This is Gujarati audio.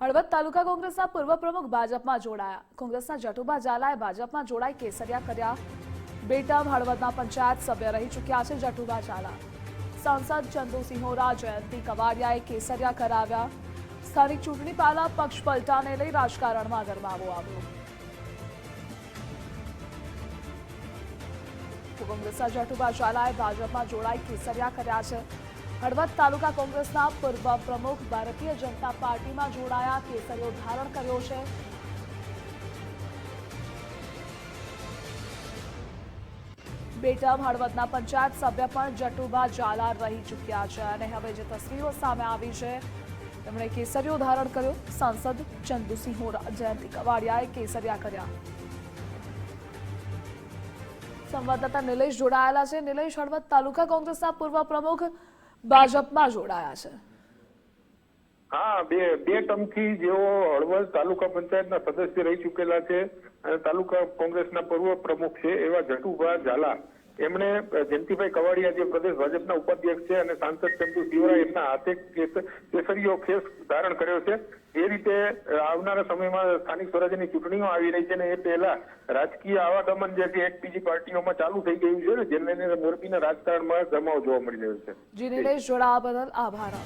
હળવદ તાલુકા કોંગ્રેસના પૂર્વ પ્રમુખ ભાજપમાં જોડાયા. કોંગ્રેસના જટુભા ઝાલાએ ભાજપમાં જોડાઈ કેસરિયા કર્યા. બેટમ હળવદના પંચાયત સભ્ય રહી ચૂક્યા છે જટુભા ઝાલા. સાંસદ ચંદુસિંહ હોરા જયંતિ કવાડિયાએ કેસરિયા કરાવ્યા. સ્થાનિક ચૂંટણી પહેલા પક્ષ પલટાને લઈ રાજકારણમાં ગરમાવો આવ્યો. કોંગ્રેસના જટુભા ઝાલાએ ભાજપમાં જોડાઈ કેસરિયા કર્યા છે. હળવદ તાલુકા કોંગ્રેસના પૂર્વ પ્રમુખ ભારતીય જનતા પાર્ટીમાં જોડાયા, કેસરીઓ ધારણ કર્યો છે. બેટમ હળવદના પંચાયત સભ્ય પણ જટુભા ઝાલા રહી ચૂક્યા છે અને હવે જે તસવીરો સામે આવી છે, તેમણે કેસરીઓ ધારણ કર્યો. સાંસદ ચંદુસિંહ જયંતિ કવાડિયાએ કેસરિયા કર્યા. સંવાદદાતા નિલેશ જોડાયેલા છે. નિલેશ, હળવદ તાલુકા કોંગ્રેસના પૂર્વ પ્રમુખ ભાજપમાં જોડાયા છે. હા, બે બે ટર્મથી જેઓ હળવદ તાલુકા પંચાયતના સદસ્ય રહી ચૂકેલા છે અને તાલુકા કોંગ્રેસના પૂર્વ પ્રમુખ છે એવા જટુભા ઝાલા. એમણે જયંતિભાઈ કવાડિયા જે પ્રદેશ ભાજપના ઉપાધ્યક્ષ છે અને સાંસદ ચંદુ શિવરા એમના હાથે કેસરીયો ખેસ ધારણ કર્યો છે. એ રીતે આવનારા સમયમાં સ્થાનિક સ્વરાજ્યની ચૂંટણીઓ આવી રહી છે ને એ પહેલા રાજકીય આવાગમન જે છે, એક બીજી પાર્ટીઓમાં ચાલુ થઈ ગયું છે ને, જેને મોરબીના રાજકારણમાં જમાવ જોવા મળી રહ્યો છે. જી બદલ આભાર.